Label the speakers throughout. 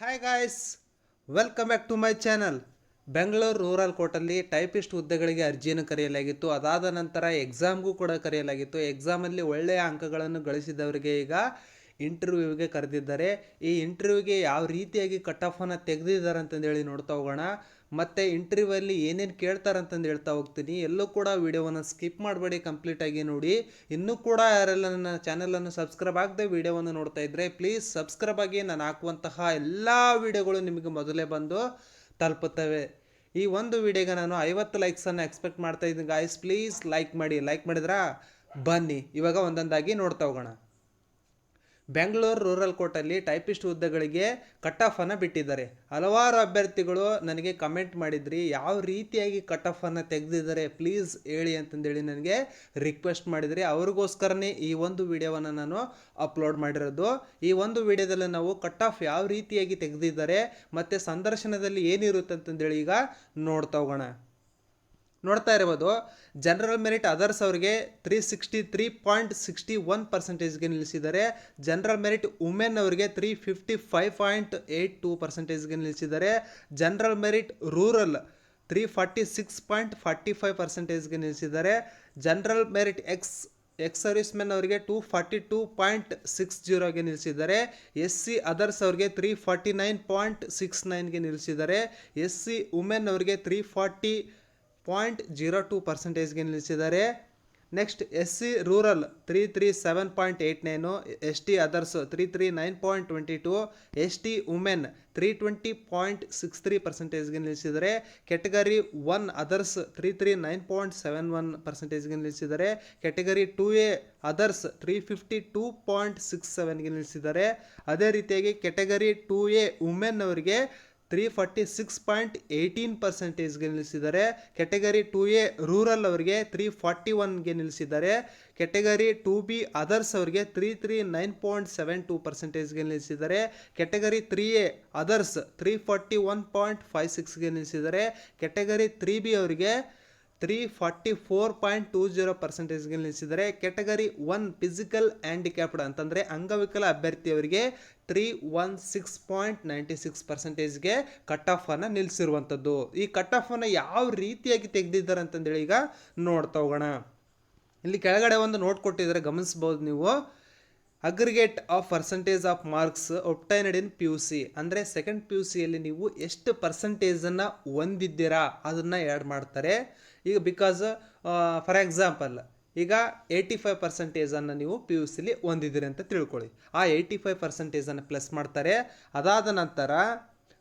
Speaker 1: Hi guys welcome back to my channel Bengaluru rural ಕೋರ್ಟಲ್ಲಿ typist ಹುದ್ದೆಗಳಿಗೆ ಅರ್ಜಿಯನ್ನು ಕರೆಯಲಾಗಿತ್ತು. ಅದಾದ ನಂತರ ಎಕ್ಸಾಮ್ಗೂ ಕೂಡ ಕರೆಯಲಾಗಿತ್ತು. ಎಕ್ಸಾಮಲ್ಲಿ ಒಳ್ಳೆಯ ಅಂಕಗಳನ್ನು ಗಳಿಸಿದವರಿಗೆ ಈಗ ಇಂಟರ್ವ್ಯೂಗೆ ಕರೆದಿದ್ದಾರೆ. ಈ ಇಂಟರ್ವ್ಯೂಗೆ ಯಾವ ರೀತಿಯಾಗಿ ಕಟ್ ಆಫನ್ನು ತೆಗೆದಿದ್ದಾರೆ ಅಂತಂದೇಳಿ ನೋಡ್ತಾ ಹೋಗೋಣ. ಮತ್ತು ಇಂಟರ್ವ್ಯೂವಲ್ಲಿ ಏನೇನು ಕೇಳ್ತಾರೆ ಅಂತಂದು ಹೇಳ್ತಾ ಹೋಗ್ತೀನಿ. ಎಲ್ಲೂ ಕೂಡ ವೀಡಿಯೋವನ್ನು ಸ್ಕಿಪ್ ಮಾಡಬೇಡಿ ಕಂಪ್ಲೀಟಾಗಿ ನೋಡಿ. ಇನ್ನೂ ಕೂಡ ಯಾರೆಲ್ಲ ನನ್ನ ಚಾನಲನ್ನು ಸಬ್ಸ್ಕ್ರೈಬ್ ಆಗದೆ ವೀಡಿಯೋವನ್ನು ನೋಡ್ತಾ ಇದ್ದರೆ ಪ್ಲೀಸ್ ಸಬ್ಸ್ಕ್ರೈಬ್ ಆಗಿ ನಾನು ಹಾಕುವಂತಹ ಎಲ್ಲ ವೀಡಿಯೋಗಳು ನಿಮಗೆ ಮೊದಲೇ ಬಂದು ತಲುಪುತ್ತವೆ. ಈ ಒಂದು ವಿಡಿಯೋಗೆ ನಾನು ಐವತ್ತು ಲೈಕ್ಸನ್ನು ಎಕ್ಸ್ಪೆಕ್ಟ್ ಮಾಡ್ತಾ ಇದ್ದೀನಿ ಗಾಯ್ಸ್ ಪ್ಲೀಸ್ ಲೈಕ್ ಮಾಡಿ. ಲೈಕ್ ಮಾಡಿದ್ರಾ? ಬನ್ನಿ. ಇವಾಗ ಒಂದೊಂದಾಗಿ ನೋಡ್ತಾ ಹೋಗೋಣ. ಬೆಂಗಳೂರು ರೂರಲ್ ಕೋರ್ಟಲ್ಲಿ ಟೈಪಿಸ್ಟ್ ಹುದ್ದೆಗಳಿಗೆ ಕಟ್ ಆಫನ್ನು ಬಿಟ್ಟಿದ್ದಾರೆ. ಹಲವಾರು ಅಭ್ಯರ್ಥಿಗಳು ನನಗೆ ಕಮೆಂಟ್ ಮಾಡಿದ್ರಿ, ಯಾವ ರೀತಿಯಾಗಿ ಕಟ್ ಆಫನ್ನು ತೆಗೆದಿದ್ದಾರೆ? ಪ್ಲೀಸ್ ಹೇಳಿ ಅಂತಂದೇಳಿ ನನಗೆ ರಿಕ್ವೆಸ್ಟ್ ಮಾಡಿದ್ರಿ. ಅವ್ರಿಗೋಸ್ಕರನೇ ಈ ಒಂದು ವಿಡಿಯೋವನ್ನು ನಾನು ಅಪ್ಲೋಡ್ ಮಾಡಿರೋದು. ಈ ಒಂದು ವಿಡಿಯೋದಲ್ಲಿ ನಾವು ಕಟ್ ಆಫ್ ಯಾವ ರೀತಿಯಾಗಿ ತೆಗೆದಿದ್ದಾರೆ, ಮತ್ತು ಸಂದರ್ಶನದಲ್ಲಿ ಏನಿರುತ್ತೆ ಅಂತಂದೇಳಿ ಈಗ ನೋಡ್ತಾ ಹೋಗೋಣ. ನೋಡ್ತಾ ಇರ್ಬೋದು. ಜನರಲ್ ಮೆರಿಟ್ ಅದರ್ಸ್ ಅವರಿಗೆ three sixty three point sixty one ಪರ್ಸೆಂಟೇಜ್ಗೆ ನಿಲ್ಲಿಸಿದ್ದಾರೆ. ಜನರಲ್ ಮೆರಿಟ್ ವುಮೆನ್ ಅವರಿಗೆ three fifty five point eight two ಪರ್ಸೆಂಟೇಜ್ಗೆ ನಿಲ್ಲಿಸಿದ್ದಾರೆ. General merit rural three forty six point forty five ಪರ್ಸೆಂಟೇಜ್ಗೆ ನಿಲ್ಲಿಸಿದ್ದಾರೆ. General merit ex ex service men ಅವರಿಗೆ two forty two point six ಜೀರೋಗೆ ನಿಲ್ಲಿಸಿದ್ದಾರೆ. S C others ಅವರಿಗೆ three forty nine point six ನೈನ್ಗೆ ನಿಲ್ಲಿಸಿದ್ದಾರೆ. S C women ಅವರಿಗೆ three forty point zero two ಪರ್ಸೆಂಟೇಜ್ಗೆ ನಿಲ್ಲಿಸಿದ್ದಾರೆ. Next S C rural three three seven point eight nine S T others three three nine point twenty two S T women three twenty point six three ಪರ್ಸೆಂಟೇಜ್ಗೆ ನಿಲ್ಲಿಸಿದರೆ category one others three three nine point seven one ಪರ್ಸೆಂಟೇಜ್ಗೆ ನಿಲ್ಲಿಸಿದ್ದಾರೆ. Category two A others three fifty two point six ಸೆವೆನ್ಗೆ ನಿಲ್ಲಿಸಿದ್ದಾರೆ. ಅದೇ ರೀತಿಯಾಗಿ category two A women ಅವರಿಗೆ three forty six point eighteen ಪರ್ಸೆಂಟೇಜ್ಗೆ ನಿಲ್ಲಿಸಿದ್ದಾರೆ. Category two A rural ಅವರಿಗೆ three forty ಒನ್ಗೆ ನಿಲ್ಲಿಸಿದ್ದಾರೆ. Category two B others ಅವರಿಗೆ three three nine point seven two ಪರ್ಸೆಂಟೇಜ್ಗೆ ನಿಲ್ಲಿಸಿದ್ದಾರೆ. Category three A others three forty one point five ಸಿಕ್ಸ್ಗೆ ನಿಲ್ಲಿಸಿದ್ದಾರೆ. Category three B ಅವರಿಗೆ three forty four point two zero ಪರ್ಸೆಂಟೇಜ್ಗೆ ನಿಲ್ಲಿಸಿದರೆ category one physical handicapped ಅಂತಂದರೆ ಅಂಗವಿಕಲ ಅಭ್ಯರ್ಥಿಯವರಿಗೆ three one six point ninety six ಪರ್ಸೆಂಟೇಜ್ಗೆ cut ಆಫನ್ನು ನಿಲ್ಲಿಸಿರುವಂಥದ್ದು. ಈ cut ಆಫನ್ನು ಯಾವ ರೀತಿಯಾಗಿ ತೆಗೆದಿದ್ದಾರೆ ಅಂತಂದೇಳಿ ಈಗ ನೋಡ್ತಾ ಹೋಗೋಣ. ಇಲ್ಲಿ ಕೆಳಗಡೆ ಒಂದು ನೋಟ್ ಕೊಟ್ಟಿದ್ದಾರೆ, ಗಮನಿಸ್ಬೋದು ನೀವು. Aggregate of percentage of marks obtained in P U C ಅಂದರೆ ಸೆಕೆಂಡ್ ಪಿ ಯು ಸಿಯಲ್ಲಿ ನೀವು ಎಷ್ಟು ಪರ್ಸೆಂಟೇಜನ್ನು ಹೊಂದಿದ್ದೀರಾ ಅದನ್ನು ಆ್ಯಡ್ ಮಾಡ್ತಾರೆ. ಈಗ ಬಿಕಾಸ್ ಫಾರ್ ಎಕ್ಸಾಂಪಲ್ ಈಗ ಏಯ್ಟಿ ಫೈವ್ ಪರ್ಸೆಂಟೇಜನ್ನು ನೀವು ಪಿ ಯು ಸಿಲಿ ಹೊಂದಿದ್ದೀರಿ ಅಂತ ತಿಳ್ಕೊಳ್ಳಿ. ಆ ಏಯ್ಟಿ ಫೈವ್ ಪರ್ಸೆಂಟೇಜನ್ನು ಪ್ಲಸ್ ಮಾಡ್ತಾರೆ. ಅದಾದ ನಂತರ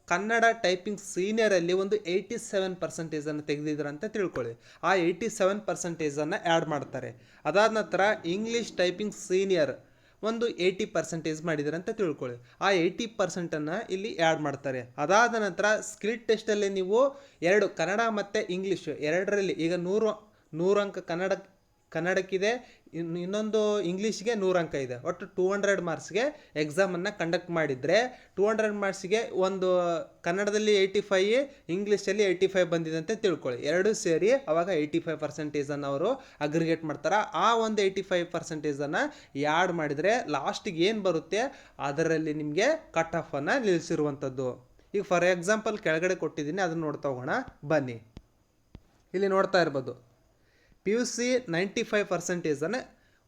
Speaker 1: ಕನ್ನಡ ಟೈಪಿಂಗ್ ಸೀನಿಯರಲ್ಲಿ ಒಂದು ಏಯ್ಟಿ ಸೆವೆನ್ ಪರ್ಸೆಂಟೇಜನ್ನು ತೆಗೆದಿದ್ದಾರೆ ಅಂತ ತಿಳ್ಕೊಳ್ಳಿ. ಆ ಏಯ್ಟಿ ಸೆವೆನ್ ಪರ್ಸೆಂಟೇಜನ್ನು ಆ್ಯಡ್ ಮಾಡ್ತಾರೆ. ಅದಾದ ನಂತರ ಇಂಗ್ಲೀಷ್ ಟೈಪಿಂಗ್ ಸೀನಿಯರ್ ಒಂದು ಏಯ್ಟಿ ಪರ್ಸೆಂಟೇಜ್ ಮಾಡಿದ್ದಾರೆ ಅಂತ ತಿಳ್ಕೊಳ್ಳಿ. ಆ ಏಯ್ಟಿ ಪರ್ಸೆಂಟನ್ನು ಇಲ್ಲಿ ಆ್ಯಡ್ ಮಾಡ್ತಾರೆ. ಅದಾದ ನಂತರ ಸ್ಕಿಲ್ ಟೆಸ್ಟಲ್ಲಿ ನೀವು ಎರಡು ಕನ್ನಡ ಮತ್ತು ಇಂಗ್ಲೀಷ್ ಎರಡರಲ್ಲಿ ಈಗ ನೂರು ನೂರು ಅಂಕ ಕನ್ನಡ ಕನ್ನಡಕ್ಕಿದೆ. ಇನ್ನು ಇನ್ನೊಂದು ಇಂಗ್ಲೀಷ್ಗೆ ನೂರು ಅಂಕ ಇದೆ. ಒಟ್ಟು ಟೂ ಹಂಡ್ರೆಡ್ ಮಾರ್ಕ್ಸ್ಗೆ ಎಕ್ಸಾಮನ್ನು ಕಂಡಕ್ಟ್ ಮಾಡಿದರೆ ಟೂ ಹಂಡ್ರೆಡ್ ಮಾರ್ಕ್ಸ್ಗೆ ಒಂದು ಕನ್ನಡದಲ್ಲಿ ಏಯ್ಟಿ ಫೈ ಇಂಗ್ಲೀಷಲ್ಲಿ ಏಯ್ಟಿ ಫೈವ್ ಬಂದಿದೆ ಅಂತ ತಿಳ್ಕೊಳ್ಳಿ. ಎರಡು ಸೇರಿ ಅವಾಗ ಏಯ್ಟಿ ಫೈವ್ ಪರ್ಸೆಂಟೇಜನ್ನು ಅವರು ಅಗ್ರಿಗೇಟ್ ಮಾಡ್ತಾರೆ. ಆ ಒಂದು ಏಯ್ಟಿ ಫೈವ್ ಪರ್ಸೆಂಟೇಜನ್ನು ಯಾಡ್ ಮಾಡಿದರೆ ಲಾಸ್ಟಿಗೆ ಏನು ಬರುತ್ತೆ? ಅದರಲ್ಲಿ ನಿಮಗೆ ಕಟ್ ಆಫನ್ನು ನಿಲ್ಲಿಸಿರುವಂಥದ್ದು. ಈಗ ಫಾರ್ ಎಕ್ಸಾಂಪಲ್ ಕೆಳಗಡೆ ಕೊಟ್ಟಿದ್ದೀನಿ, ಅದನ್ನು ನೋಡ್ತಾ ಹೋಗೋಣ. ಬನ್ನಿ. ಇಲ್ಲಿ ನೋಡ್ತಾ ಇರ್ಬೋದು. P U C ninety five ಪರ್ಸೆಂಟೇಜನ್ನು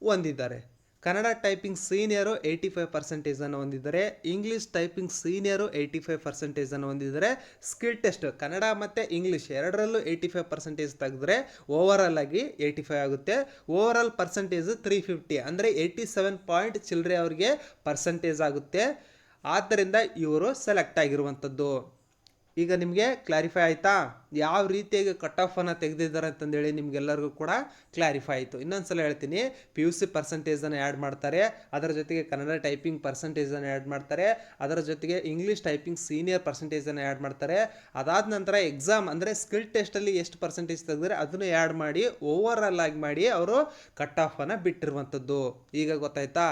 Speaker 1: ಹೊಂದಿದ್ದಾರೆ. Kannada typing senior eighty five ಪರ್ಸೆಂಟೇಜನ್ನು ಹೊಂದಿದ್ದಾರೆ. English typing senior eighty five ಪರ್ಸೆಂಟೇಜನ್ನು ಹೊಂದಿದ್ದಾರೆ. ಸ್ಕಿಲ್ ಟೆಸ್ಟ್ ಕನ್ನಡ ಮತ್ತು ಇಂಗ್ಲೀಷ್ ಎರಡರಲ್ಲೂ ಏಯ್ಟಿ ಫೈವ್ ಪರ್ಸೆಂಟೇಜ್ ತೆಗೆದ್ರೆ ಓವರಾಲ್ ಆಗಿ ಏಯ್ಟಿ ಫೈವ್ ಆಗುತ್ತೆ. ಓವರಾಲ್ ಪರ್ಸೆಂಟೇಜ್ ತ್ರೀ ಫಿಫ್ಟಿ ಅಂದರೆ ಏಯ್ಟಿ ಸೆವೆನ್ ಪಾಯಿಂಟ್ ಚಿಲ್ಲರೆ ಅವರಿಗೆ ಪರ್ಸೆಂಟೇಜ್ ಆಗುತ್ತೆ. ಆದ್ದರಿಂದ ಇವರು ಸೆಲೆಕ್ಟ್ ಆಗಿರುವಂಥದ್ದು. ಈಗ ನಿಮಗೆ ಕ್ಲಾರಿಫೈ ಆಯಿತಾ? ಯಾವ ರೀತಿಯಾಗಿ ಕಟ್ ಆಫನ್ನು ತೆಗೆದಿದ್ದಾರೆ ಅಂತಂದೇಳಿ ನಿಮಗೆಲ್ಲರಿಗೂ ಕೂಡ ಕ್ಲಾರಿಫೈ ಆಯಿತು. ಇನ್ನೊಂದು ಸಲ ಹೇಳ್ತೀನಿ ಪಿ ಯು ಸಿ ಪರ್ಸೆಂಟೇಜನ್ನು ಆ್ಯಡ್ ಮಾಡ್ತಾರೆ, ಅದರ ಜೊತೆಗೆ ಕನ್ನಡ ಟೈಪಿಂಗ್ ಪರ್ಸೆಂಟೇಜನ್ನು ಆ್ಯಡ್ ಮಾಡ್ತಾರೆ, ಅದರ ಜೊತೆಗೆ ಇಂಗ್ಲೀಷ್ ಟೈಪಿಂಗ್ ಸೀನಿಯರ್ ಪರ್ಸೆಂಟೇಜನ್ನು ಆ್ಯಡ್ ಮಾಡ್ತಾರೆ. ಅದಾದ ನಂತರ ಎಕ್ಸಾಮ್ ಅಂದರೆ ಸ್ಕಿಲ್ ಟೆಸ್ಟಲ್ಲಿ ಎಷ್ಟು ಪರ್ಸೆಂಟೇಜ್ ತೆಗೆದ್ರೆ ಅದನ್ನು ಆ್ಯಡ್ ಮಾಡಿ ಓವರ್ ಆಲ್ ಆಗಿ ಮಾಡಿ ಅವರು ಕಟ್ ಆಫನ್ನು ಬಿಟ್ಟಿರುವಂಥದ್ದು ಈಗ ಗೊತ್ತಾಯ್ತಾ?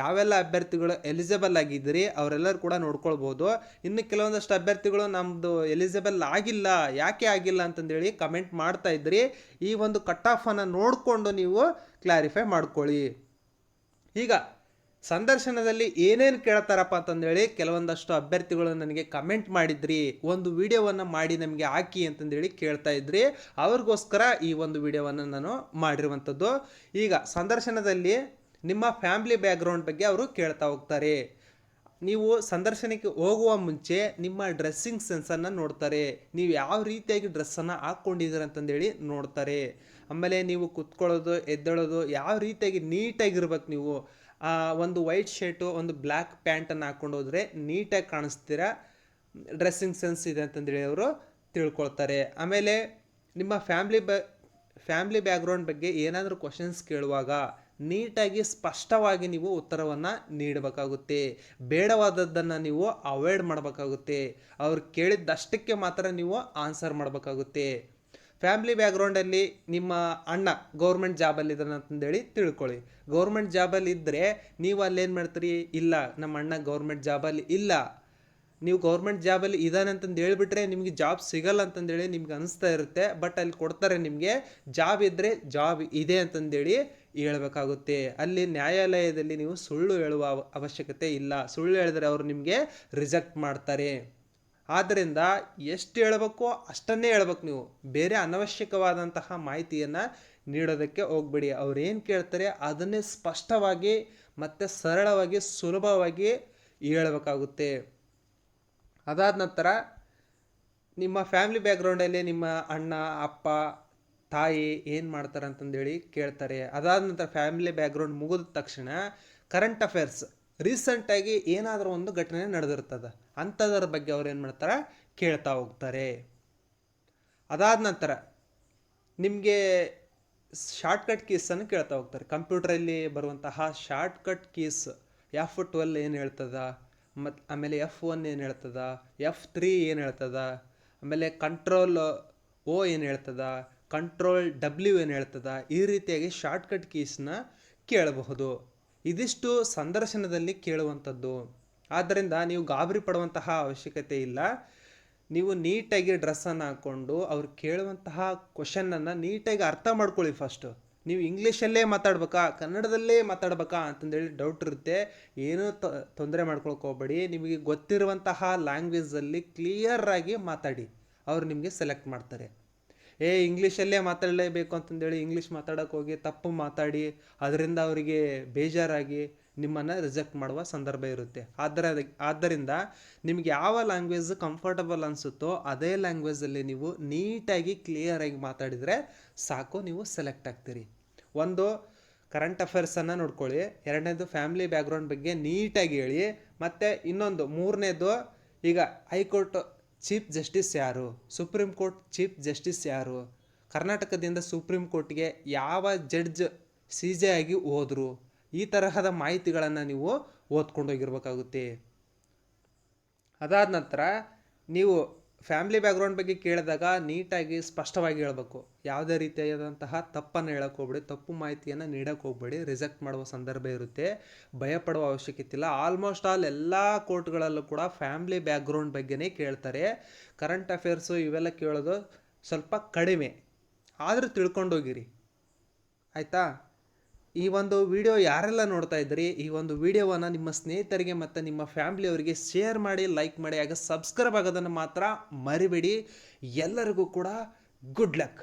Speaker 1: ಯಾವೆಲ್ಲ ಅಭ್ಯರ್ಥಿಗಳು ಎಲಿಜಿಬಲ್ ಆಗಿದ್ರಿ ಅವರೆಲ್ಲರೂ ಕೂಡ ನೋಡ್ಕೊಳ್ಬೋದು. ಇನ್ನು ಕೆಲವೊಂದಷ್ಟು ಅಭ್ಯರ್ಥಿಗಳು ನಮ್ಮದು ಎಲಿಜಿಬಲ್ ಆಗಿಲ್ಲ, ಯಾಕೆ ಆಗಿಲ್ಲ ಅಂತಂದೇಳಿ ಕಮೆಂಟ್ ಮಾಡ್ತಾ ಇದ್ರಿ. ಈ ಒಂದು ಕಟ್ ಆಫನ್ನು ನೋಡಿಕೊಂಡು ನೀವು ಕ್ಲಾರಿಫೈ ಮಾಡ್ಕೊಳ್ಳಿ. ಈಗ ಸಂದರ್ಶನದಲ್ಲಿ ಏನೇನು ಕೇಳ್ತಾರಪ್ಪ ಅಂತಂದೇಳಿ ಕೆಲವೊಂದಷ್ಟು ಅಭ್ಯರ್ಥಿಗಳು ನನಗೆ ಕಮೆಂಟ್ ಮಾಡಿದ್ರಿ. ಒಂದು ವಿಡಿಯೋವನ್ನು ಮಾಡಿ ನಮಗೆ ಹಾಕಿ ಅಂತಂದೇಳಿ ಕೇಳ್ತಾ ಇದ್ರಿ. ಅವ್ರಿಗೋಸ್ಕರ ಈ ಒಂದು ವಿಡಿಯೋವನ್ನು ನಾನು ಮಾಡಿರುವಂಥದ್ದು. ಈಗ ಸಂದರ್ಶನದಲ್ಲಿ ನಿಮ್ಮ ಫ್ಯಾಮಿಲಿ ಬ್ಯಾಕ್ಗ್ರೌಂಡ್ ಬಗ್ಗೆ ಅವರು ಕೇಳ್ತಾ ಹೋಗ್ತಾರೆ. ನೀವು ಸಂದರ್ಶನಕ್ಕೆ ಹೋಗುವ ಮುಂಚೆ ನಿಮ್ಮ ಡ್ರೆಸ್ಸಿಂಗ್ ಸೆನ್ಸನ್ನು ನೋಡ್ತಾರೆ. ನೀವು ಯಾವ ರೀತಿಯಾಗಿ ಡ್ರೆಸ್ಸನ್ನು ಹಾಕ್ಕೊಂಡಿದ್ದೀರ ಅಂತಂದೇಳಿ ನೋಡ್ತಾರೆ. ಆಮೇಲೆ ನೀವು ಕುತ್ಕೊಳ್ಳೋದು, ಎದ್ದೇಳೋದು ಯಾವ ರೀತಿಯಾಗಿ ನೀಟಾಗಿರ್ಬೇಕು ನೀವು. ಒಂದು ವೈಟ್ ಶರ್ಟು ಒಂದು ಬ್ಲ್ಯಾಕ್ ಪ್ಯಾಂಟನ್ನು ಹಾಕ್ಕೊಂಡು ಹೋದರೆ ನೀಟಾಗಿ ಕಾಣಿಸ್ತೀರಾ? ಡ್ರೆಸ್ಸಿಂಗ್ ಸೆನ್ಸ್ ಇದೆ ಅಂತಂದೇಳಿ ಅವರು ತಿಳ್ಕೊಳ್ತಾರೆ. ಆಮೇಲೆ ನಿಮ್ಮ ಫ್ಯಾಮ್ಲಿ ಬ ಫ್ಯಾಮ್ಲಿ ಬ್ಯಾಕ್ಗ್ರೌಂಡ್ ಬಗ್ಗೆ ಏನಾದರೂ ಕ್ವಶನ್ಸ್ ಕೇಳುವಾಗ ನೀಟಾಗಿ ಸ್ಪಷ್ಟವಾಗಿ ನೀವು ಉತ್ತರವನ್ನು ನೀಡಬೇಕಾಗುತ್ತೆ. ಬೇಡವಾದದ್ದನ್ನು ನೀವು ಅವಾಯ್ಡ್ ಮಾಡಬೇಕಾಗುತ್ತೆ. ಅವ್ರು ಕೇಳಿದ್ದಷ್ಟಕ್ಕೆ ಮಾತ್ರ ನೀವು ಆನ್ಸರ್ ಮಾಡಬೇಕಾಗುತ್ತೆ. ಫ್ಯಾಮ್ಲಿ ಬ್ಯಾಕ್ಗ್ರೌಂಡಲ್ಲಿ ನಿಮ್ಮ ಅಣ್ಣ ಗೌರ್ಮೆಂಟ್ ಜಾಬಲ್ಲಿದ್ದಾನೆ ಅಂತಂದೇಳಿ ತಿಳ್ಕೊಳ್ಳಿ. ಗೌರ್ಮೆಂಟ್ ಜಾಬಲ್ಲಿ ಇದ್ದರೆ ನೀವು ಅಲ್ಲೇನು ಮಾಡ್ತೀರಿ? ಇಲ್ಲ, ನಮ್ಮ ಅಣ್ಣ ಗೌರ್ಮೆಂಟ್ ಜಾಬಲ್ಲಿ ಇಲ್ಲ. ನೀವು ಗೌರ್ಮೆಂಟ್ ಜಾಬಲ್ಲಿ ಇದ್ದಾನೆ ಅಂತಂದು ಹೇಳಿಬಿಟ್ರೆ ನಿಮಗೆ ಜಾಬ್ ಸಿಗಲ್ಲ ಅಂತಂದೇಳಿ ನಿಮ್ಗೆ ಅನಿಸ್ತಾ ಇರುತ್ತೆ. ಬಟ್ ಅಲ್ಲಿ ಕೊಡ್ತಾರೆ ನಿಮಗೆ ಜಾಬ್ ಇದ್ದರೆ ಜಾಬ್ ಇದೆ ಅಂತಂದೇಳಿ ಹೇಳ್ಬೇಕಾಗುತ್ತೆ. ಅಲ್ಲಿ ನ್ಯಾಯಾಲಯದಲ್ಲಿ ನೀವು ಸುಳ್ಳು ಹೇಳುವ ಅವ- ಅವಶ್ಯಕತೆ ಇಲ್ಲ. ಸುಳ್ಳು ಹೇಳಿದ್ರೆ ಅವರು ನಿಮಗೆ ರಿಜೆಕ್ಟ್ ಮಾಡ್ತಾರೆ. ಆದ್ದರಿಂದ ಎಷ್ಟು ಹೇಳಬೇಕೋ ಅಷ್ಟನ್ನೇ ಹೇಳ್ಬೇಕು ನೀವು. ಬೇರೆ ಅನವಶ್ಯಕವಾದಂತಹ ಮಾಹಿತಿಯನ್ನು ನೀಡೋದಕ್ಕೆ ಹೋಗ್ಬೇಡಿ. ಏನು ಕೇಳ್ತಾರೆ ಅದನ್ನೇ ಸ್ಪಷ್ಟವಾಗಿ ಮತ್ತು ಸರಳವಾಗಿ, ಸುಲಭವಾಗಿ ಹೇಳಬೇಕಾಗುತ್ತೆ. ಅದಾದ ನಂತರ ನಿಮ್ಮ ಫ್ಯಾಮಿಲಿ ಬ್ಯಾಕ್ಗ್ರೌಂಡಲ್ಲಿ ನಿಮ್ಮ ಅಣ್ಣ, ಅಪ್ಪ ತಾಯಿ ಏನು ಮಾಡ್ತಾರೆ ಅಂತಂದೇಳಿ ಕೇಳ್ತಾರೆ. ಅದಾದ ನಂತರ ಫ್ಯಾಮಿಲಿ ಬ್ಯಾಕ್ಗ್ರೌಂಡ್ ಮುಗಿದ ತಕ್ಷಣ ಕರೆಂಟ್ ಅಫೇರ್ಸ್ ರೀಸೆಂಟಾಗಿ ಏನಾದರೂ ಒಂದು ಘಟನೆ ನಡೆದಿರ್ತದೆ. ಅಂಥದ್ರ ಬಗ್ಗೆ ಅವ್ರು ಏನು ಮಾಡ್ತಾರೆ? ಕೇಳ್ತಾ ಹೋಗ್ತಾರೆ. ಅದಾದ ನಂತರ ನಿಮಗೆ ಶಾರ್ಟ್ಕಟ್ ಕೀಸನ್ನು ಕೇಳ್ತಾ ಹೋಗ್ತಾರೆ. ಕಂಪ್ಯೂಟ್ರಲ್ಲಿ ಬರುವಂತಹ ಶಾರ್ಟ್ಕಟ್ ಕೀಸ್ ಎಫ್ ಟ್ವೆಲ್ ಏನು ಹೇಳ್ತದ? ಮತ್ತು ಆಮೇಲೆ ಎಫ್ ಒನ್ ಏನು ಹೇಳ್ತದ? ಎಫ್ ತ್ರೀ ಏನು ಹೇಳ್ತದ? ಆಮೇಲೆ ಕಂಟ್ರೋಲ್ ಓ ಏನು ಹೇಳ್ತದ? ಕಂಟ್ರೋಲ್ ಡಬ್ಲ್ಯೂ ಏನು ಹೇಳ್ತದ? ಈ ರೀತಿಯಾಗಿ ಶಾರ್ಟ್ಕಟ್ ಕೀಸ್ನ ಕೇಳಬಹುದು. ಇದಿಷ್ಟು ಸಂದರ್ಶನದಲ್ಲಿ ಕೇಳುವಂಥದ್ದು ಆದ್ದರಿಂದ ನೀವು ಗಾಬರಿ ಪಡುವಂತಹ ಅವಶ್ಯಕತೆ ಇಲ್ಲ. ನೀವು ನೀಟಾಗಿ ಡ್ರೆಸ್ಸನ್ನು ಹಾಕ್ಕೊಂಡು ಅವ್ರು ಕೇಳುವಂತಹ ಕ್ವಶನನ್ನು ನೀಟಾಗಿ ಅರ್ಥ ಮಾಡ್ಕೊಳ್ಳಿ ಫಸ್ಟು ನೀವು ಇಂಗ್ಲೀಷಲ್ಲೇ ಮಾತಾಡ್ಬೇಕಾ? ಕನ್ನಡದಲ್ಲೇ ಮಾತಾಡ್ಬೇಕಾ? ಅಂತಂದೇಳಿ ಡೌಟ್ ಇರುತ್ತೆ. ಏನೂ ತೊಂದರೆ ಮಾಡ್ಕೊಳ್ಕೋಬೇಡಿ ನಿಮಗೆ ಗೊತ್ತಿರುವಂತಹ ಲ್ಯಾಂಗ್ವೇಜಲ್ಲಿ ಕ್ಲಿಯರಾಗಿ ಮಾತಾಡಿ. ಅವರು ನಿಮಗೆ ಸೆಲೆಕ್ಟ್ ಮಾಡ್ತಾರೆ. ಏ, ಇಂಗ್ಲೀಷಲ್ಲೇ ಮಾತಾಡಲೇಬೇಕು ಅಂತಂದೇಳಿ ಇಂಗ್ಲೀಷ್ ಮಾತಾಡೋಕೆ ಹೋಗಿ ತಪ್ಪು ಮಾತಾಡಿ, ಅದರಿಂದ ಅವರಿಗೆ ಬೇಜಾರಾಗಿ ನಿಮ್ಮನ್ನು ರಿಜೆಕ್ಟ್ ಮಾಡುವ ಸಂದರ್ಭ ಇರುತ್ತೆ. ಅದರ ಆದ್ದರಿಂದ ನಿಮ್ಗೆ ಯಾವ ಲ್ಯಾಂಗ್ವೇಜ್ ಕಂಫರ್ಟಬಲ್ ಅನಿಸುತ್ತೋ ಅದೇ ಲ್ಯಾಂಗ್ವೇಜಲ್ಲಿ ನೀವು ನೀಟಾಗಿ ಕ್ಲಿಯರಾಗಿ ಮಾತಾಡಿದರೆ ಸಾಕು, ನೀವು ಸೆಲೆಕ್ಟ್ ಆಗ್ತೀರಿ. ಒಂದು ಕರೆಂಟ್ ಅಫೇರ್ಸನ್ನು ನೋಡ್ಕೊಳ್ಳಿ, ಎರಡನೇದು ಫ್ಯಾಮಿಲಿ ಬ್ಯಾಕ್ಗ್ರೌಂಡ್ ಬಗ್ಗೆ ನೀಟಾಗಿ ಹೇಳಿ, ಮತ್ತು ಇನ್ನೊಂದು, ಮೂರನೇದು ಈಗ ಹೈಕೋರ್ಟ್ ಚೀಫ್ ಜಸ್ಟಿಸ್ ಯಾರು? ಸುಪ್ರೀಂ ಕೋರ್ಟ್ ಚೀಫ್ ಜಸ್ಟಿಸ್ ಯಾರು? ಕರ್ನಾಟಕದಿಂದ ಸುಪ್ರೀಂ ಕೋರ್ಟ್ಗೆ ಯಾವ ಜಡ್ಜ್ ಸಿ ಜೆ ಆಗಿ ಹೋದರು? ಈ ತರಹದ ಮಾಹಿತಿಗಳನ್ನು ನೀವು ಓದ್ಕೊಂಡೋಗಿರ್ಬೇಕಾಗುತ್ತೆ ಅದಾದ ನಂತರ ನೀವು ಫ್ಯಾಮಿಲಿ ಬ್ಯಾಕ್ಗ್ರೌಂಡ್ ಬಗ್ಗೆ ಕೇಳಿದಾಗ ನೀಟಾಗಿ ಸ್ಪಷ್ಟವಾಗಿ ಹೇಳಬೇಕು. ಯಾವುದೇ ರೀತಿಯಾದಂತಹ ತಪ್ಪನ್ನು ಹೇಳಕ್ಕೆ ಹೋಗ್ಬೇಡಿ, ತಪ್ಪು ಮಾಹಿತಿಯನ್ನು ನೀಡಕ್ಕೆ ಹೋಗ್ಬೇಡಿ, ರಿಜೆಕ್ಟ್ ಮಾಡುವ ಸಂದರ್ಭ ಇರುತ್ತೆ, ಭಯಪಡುವ ಅವಶ್ಯಕತೆ ಇಲ್ಲ. ಆಲ್ಮೋಸ್ಟ್ ಆಲ್ ಎಲ್ಲ ಕೋರ್ಟ್ಗಳಲ್ಲೂ ಕೂಡ ಫ್ಯಾಮಿಲಿ ಬ್ಯಾಕ್ಗ್ರೌಂಡ್ ಬಗ್ಗೆನೇ ಕೇಳ್ತಾರೆ. ಕರೆಂಟ್ ಅಫೇರ್ಸು ಇವೆಲ್ಲ ಕೇಳೋದು ಸ್ವಲ್ಪ ಕಡಿಮೆ. ಆದರೂ ತಿಳ್ಕೊಂಡೋಗಿರಿ ಆಯಿತಾ? ಈ ಒಂದು ವಿಡಿಯೋ ಯಾರೆಲ್ಲ ನೋಡ್ತಾ ಇದ್ದೀರಿ, ಈ ಒಂದು ವಿಡಿಯೋವನ್ನು ನಿಮ್ಮ ಸ್ನೇಹಿತರಿಗೆ ಮತ್ತು ನಿಮ್ಮ ಫ್ಯಾಮ್ಲಿಯವರಿಗೆ ಶೇರ್ ಮಾಡಿ ಲೈಕ್ ಮಾಡಿ, ಹಾಗೆ ಸಬ್ಸ್ಕ್ರೈಬ್ ಆಗೋದನ್ನು ಮಾತ್ರ ಮರಿಬೇಡಿ. ಎಲ್ಲರಿಗೂ ಕೂಡ ಗುಡ್ ಲಕ್